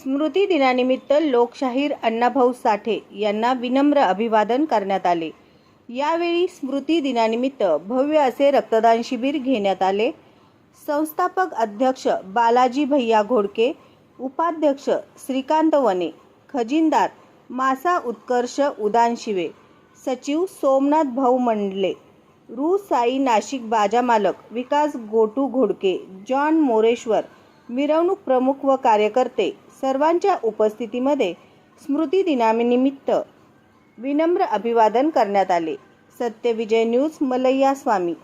स्मृती दिनानिमित्त लोकशाहीर अण्णाभाऊ साठे यांना विनम्र अभिवादन करण्यात आले. यावेळी स्मृती दिनानिमित्त भव्य असे रक्तदान शिबिर घेण्यात आले. संस्थापक अध्यक्ष बालाजी भैया घोडके उपाध्यक्ष श्रीकांत वने खजिनदार मासा उत्कर्ष उदान शिवे सचिव सोमनाथ भाऊ मंडले रू साई नाशिक बाजा मालक विकास गोटू घोडके जॉन मोरेश्वर मिरवणूक प्रमुख व कार्यकर्ते सर्वांच्या उपस्थितीमध्ये स्मृती दिनानिमित्त विनम्र अभिवादन करण्यात आले. सत्यविजय न्यूज मलय्या स्वामी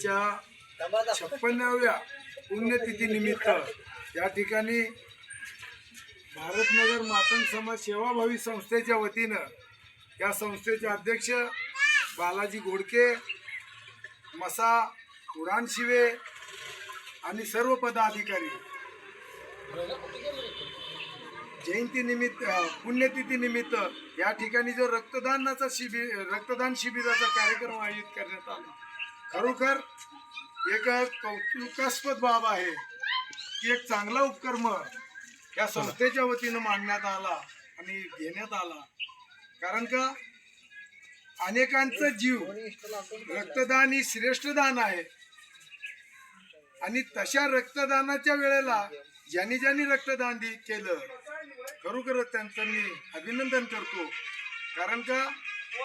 त्यांच्या छप्पन्नाव्या पुण्यतिथीनिमित्त या ठिकाणी भारतनगर मातंग समाज सेवाभावी संस्थेच्या वतीनं या संस्थेचे अध्यक्ष बालाजी घोडके मसा उडान शिवे आणि सर्व पदाधिकारी जयंतीनिमित्त पुण्यतिथीनिमित्त पुण्यतिथी निमित्त या ठिकाणी जो रक्तदानाचा शिबिर रक्तदान शिबिराचा कार्यक्रम आयोजित करण्यात आला. खरोखर एक कौतुकास्पद बाब आहे की एक चांगला उपक्रम या संस्थेच्या वतीनं मांडण्यात आला आणि घेण्यात आला. कारण का? अनेकांचा जीव रक्तदान ही श्रेष्ठ दान आहे. आणि तशा रक्तदानाच्या वेळेला ज्यांनी ज्यांनी रक्तदान दि- केलं खरोखरच त्यांचं मी अभिनंदन करतो. कारण का?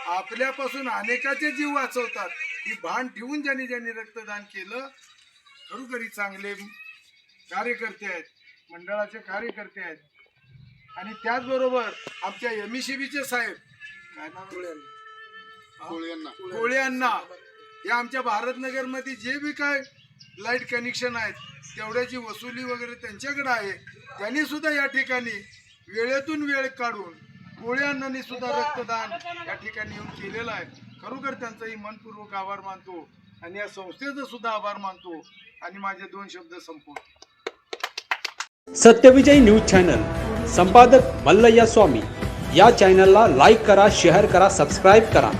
आपल्यापासून अनेकाचे जीव वाचवतात. ही भान ठेवून ज्यांनी ज्यांनी रक्तदान केलं खरोखरी चांगले कार्यकर्ते आहेत मंडळाचे कार्यकर्ते आहेत. आणि त्याचबरोबर आमच्या एम चे साहेब काय नाव? कोळे अण्णा हे? आमच्या भारतनगरमध्ये जे बी काय लाइट कनेक्शन आहेत तेवढ्याची वसुली वगैरे त्यांच्याकडे आहे. त्यांनी सुद्धा या ठिकाणी वेळेतून वेळ काढून कोळे अण्णांनी सुद्धा रक्तदान या ठिकाणी येऊन केलेलं आहे. खरोखर त्यांचाही मनपूर्वक आभार मानतो आणि या संस्थेचा सुद्धा आभार मानतो आणि माझे दोन शब्द संपवतो. Satyavijayi news channel. संपादक मल्लय्या स्वामी. या चॅनलला लाईक करा शेअर करा सबस्क्राईब करा.